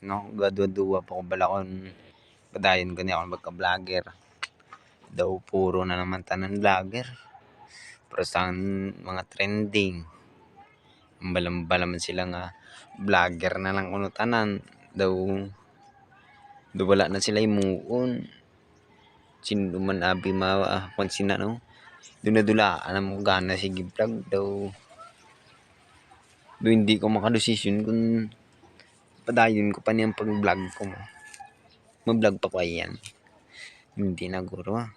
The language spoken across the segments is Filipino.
no? Gaduwa pa ko bala kon padayon ko ni ako magka-vlogger. Daw puro na naman tanan vlogger. Pero sa mga trending. Balam man sila nga vlogger na lang kuno tanan. Daw daw wala na sila imuon sino man abi ma ah, sina no? Doon na dula alam mo gana sige vlog daw. Do hindi ko makadesisyon kung padayon ko pa niyang pag-vlog ko mo. Mag-vlog pa ko yan. Hindi na guro ah.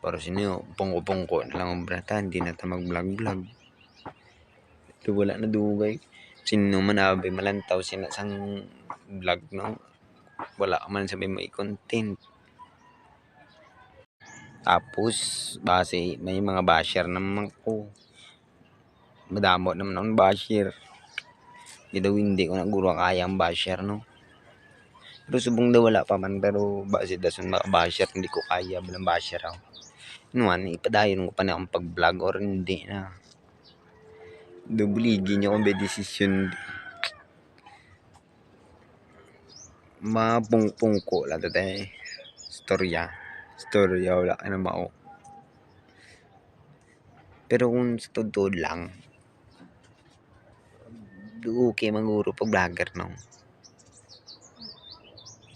Pero sino, pungko-pungko na lang ang brata, hindi na ta mag-vlog-vlog. Ito wala na dugay. Sino man nabi malantaw sina sang vlog no. Wala man sabi may content. Tapos, base, may mga basher naman ko. Madamo naman ang basher. Di hindi ko na guro kaya ang basher, no? Pero subong daw wala pa man, pero base dason mga basher, hindi ko kaya bilang basher ako. Numan, ipadayon ko pa na akong pag-vlog or hindi na. Dubuligi niyo kung may desisyon. Mapungpung ko lang tatay. Storya. Storya, wala ka na mao. Pero kung sa lang, do okay man guro pag vlogger no.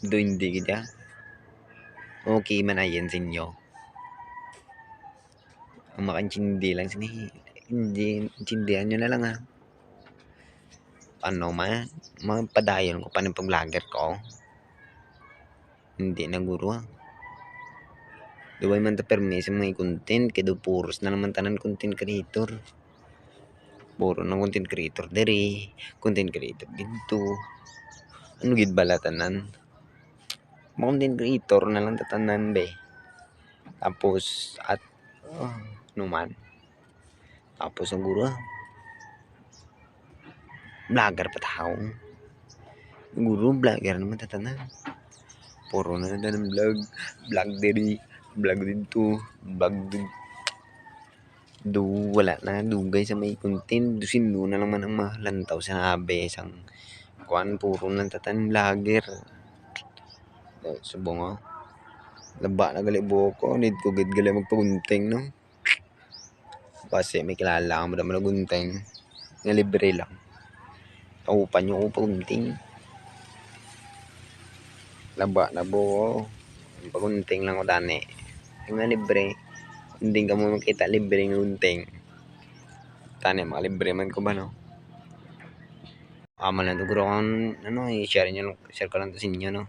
Do hindi kita. Okay man ayan sa inyo. Ang makaintindi lang sini. Hindi, intindihan nyo na lang ha. Paano man, mapadayon ko pa ng pag vlogger ko. Hindi na guro ha. Duway man ta permis mga content, kaya do puros na naman tanan content creator puro ng content creator diri content creator dito. Ano gid bala tanan mga content creator na lang tatanan be. Tapos at oh, ano man. Tapos ang guro vlogger pa tao. Guro vlogger naman tatanan. Puro na naman vlog. Vlog diri vlog dito vlog dito do wala na dugay sa may content do sino na lang man ang malantaw sa nabe isang kuan puro lang tatan vlogger subong oh. Laba na gali buko need ko gid gali magpagunting no? Kasi may kilala ka mo naman nagunting nga libre lang. Taupan nyo ko pagunting laba na buko pagunting lang ko dani. Nga libre hindi ka mo makita libre ng unting. Tani, mga libre man ko ba, no? Ama lang siguro kung ano, i-share nyo, share ko lang to sa inyo, no?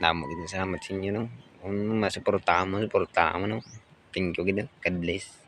Namo, salamat sa inyo, no? Kung masuportahan mo, suportahan mo, no? Thank you, gina. God bless.